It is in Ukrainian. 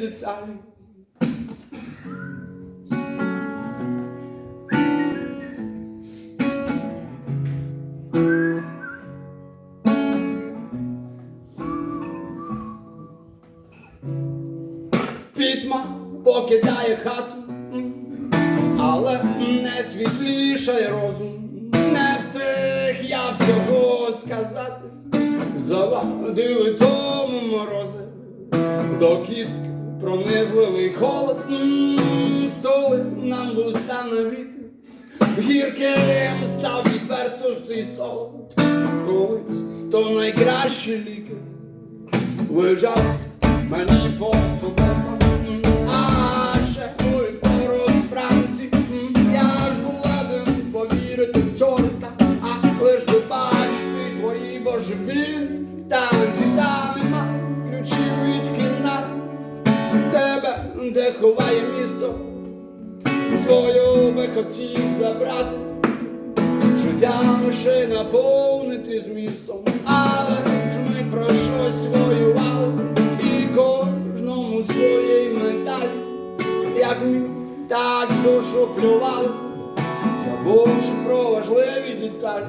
деталі. Пітьма покидає хату, але не світлішає розум. Не встиг я всього сказати. Завадили тому морози, до кістки пронизливий холод, столи нам вуста навіки. Гірким став відвертостий солод. Колись то найкращі ліки. Лежать мені по суботам, а ще у вівторок вранці я ж був повірити в чорта, а лиш би бачити твої божевільні танці, де ховає місто, свою би хотів забрати. Життя лише наповнити змістом, але ж ми про щось воювали, і кожному своєї медалі, як ми так душу плювали, забувши про важливі деталі.